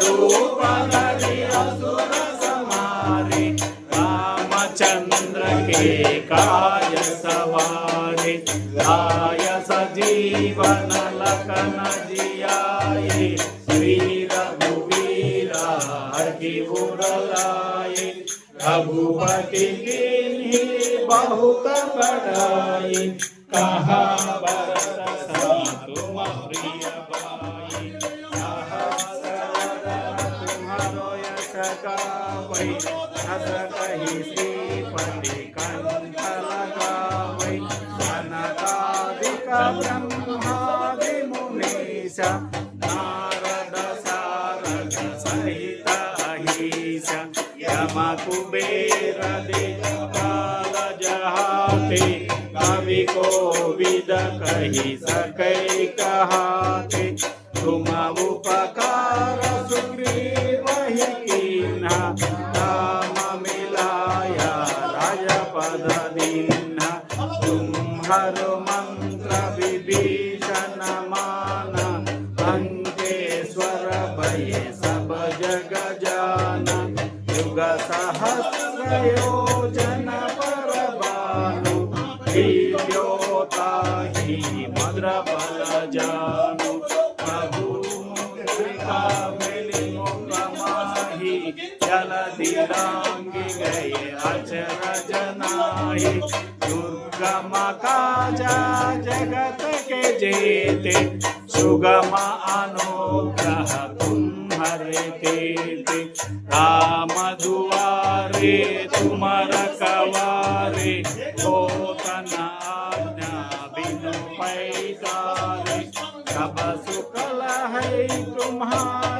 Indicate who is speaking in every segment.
Speaker 1: भीमरूपधरि असुर समारे रामचंद्र के काज सवारे लाय सजीवन लखन जियाए श्री रघुवीरा बहुत बड़ाई कहा तुम प्रिय गावै हस कहि श्रीपति लगावै यम कुबेर दिक्पाल जहाते कवि को विद कही सकै कहाते, तुम उपकार सुग्रीव ही कीन्हा। तुम्हारो मंत्र विभीषण माना लंकेश्वर भय सब जग जाना युग सहस्र योजन पर बानु दिव्योताहि मद्र बल जानु प्रभु मुद्रिका मिली मुकमाहि जल दिलांगी गए अचरज नाही दुर्गम काजा जगत के जेते, सुगम अनुग्रह तुम्हारे तेते राम दुआरे तुम रखवारे हो तना बिनु पैगारे सब सुख है तुम्हारे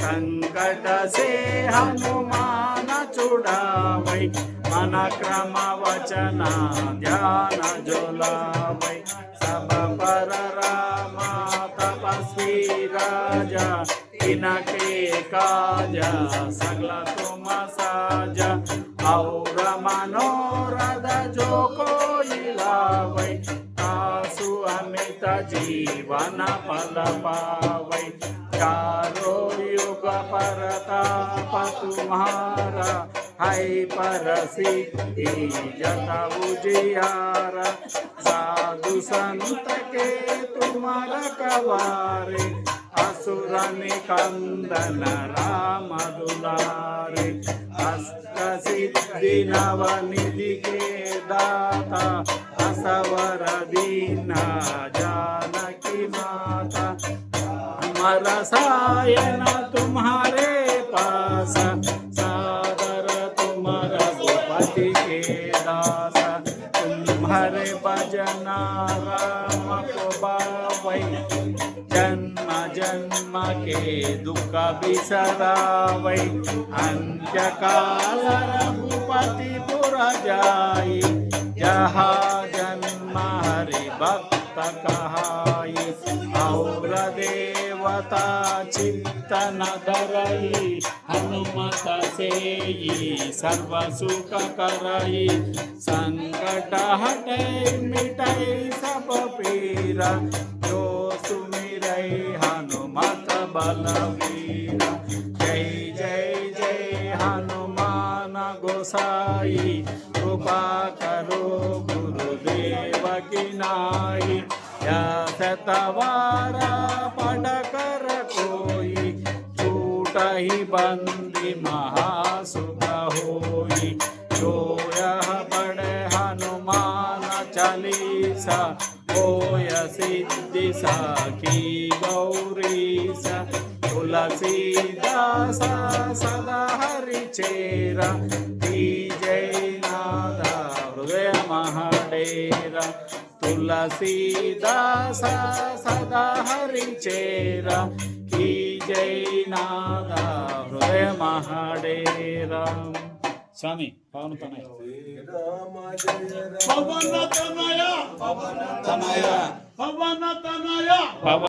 Speaker 1: సంకట సే హనుమాన చూడవై మన క్రమ వచన ధ్యాన జోలవై సభ పర రామ తపస్వి రాజా తినకే కాజ సగల తుమ సాజ ఔర మనోరథ జో కోయిలవై తాసు అమిత జీవన ఫల పావై चारो युग परताप तुम्हारा है पर सिद्धि जत उजियारा। साधु संत के तुम्हारा कवारे, असुर निकंदन राम दुलारे अष्ट सिद्धि नव निधि के दाता, असवर दीना सायन तुम्हारे पास, सादर तुम रघुपति के दास। तुम्हारे भजना राम को बावै जन्म जन्म के दुख बिसरावै अंत्य काल रघुपति पुर जाई, जहाँ जन्म हरि भक्त कहाई। और देवता चिंतन धरई हनुमत से सर्व सुख करई। संकट हटे मिटई सब पीरा, जो सुमिरई हनुमत बलवीरा। जय जय जय, हनुमान गोसाई, कृपा करो गुरुदेव की नाई। या छूट ही बंदी महासुख होई जो यह पढ़े हनुमान चालीसा होय सिद्धि साखी गौरी सा तुलसीदास सदा हरि चेरा जयनादा हृदय महाडेरा तुलसीदास सदा हरि चेरा की జై నాద హృదయ మహాడేరా స్వామి పవన్ తనయ
Speaker 2: పవన తనయ
Speaker 1: తనయ
Speaker 2: పవన తనయ